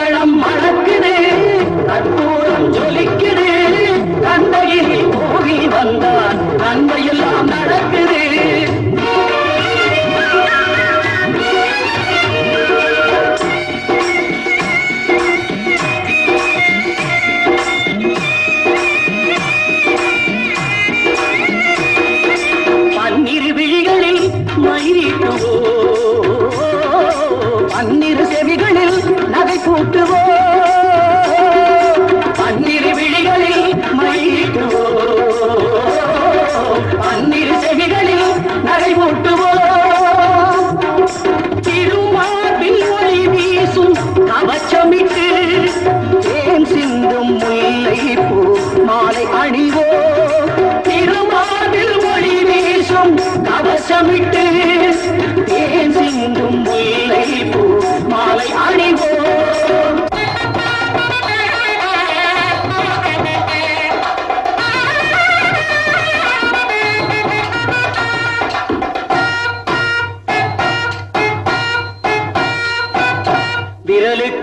தளம் மணக்குது தற்போதும் ஜொலி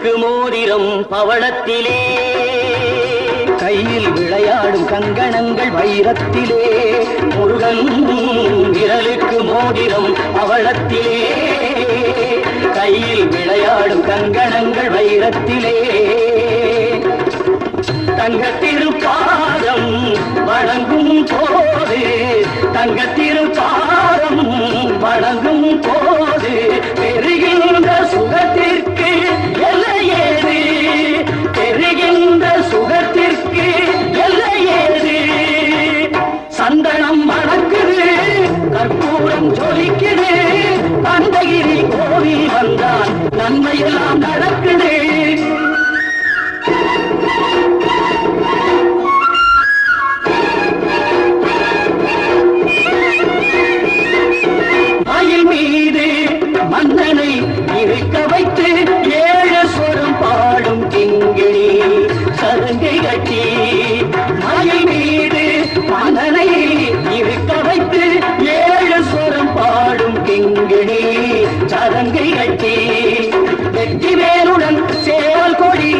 விரலுக்கு மோதிரம் பவளத்திலே. கையில் விளையாடும் கங்கணங்கள் வைரத்திலே. முருகன் விரலுக்கு மோதிரம் பவளத்திலே. கையில் விளையாடும் கங்கணங்கள் வைரத்திலே. தங்க திருப்பாதம் வணங்கும் போது தங்கத்தில் உண்மையெல்லாம் நடக்குது. மயில் மீது மன்னனை இருக்க வைத்து ஏழு சுரம் பாடும் கிங்கிணி சருங்கை கட்டி. மயில் மீது மன்னனை இருக்க வைத்து ஏழு சுரம் பாடும் கிங்கிணி சரங்கை கட்டி. வெற்றி வேலுடன் சேவல் கொடி.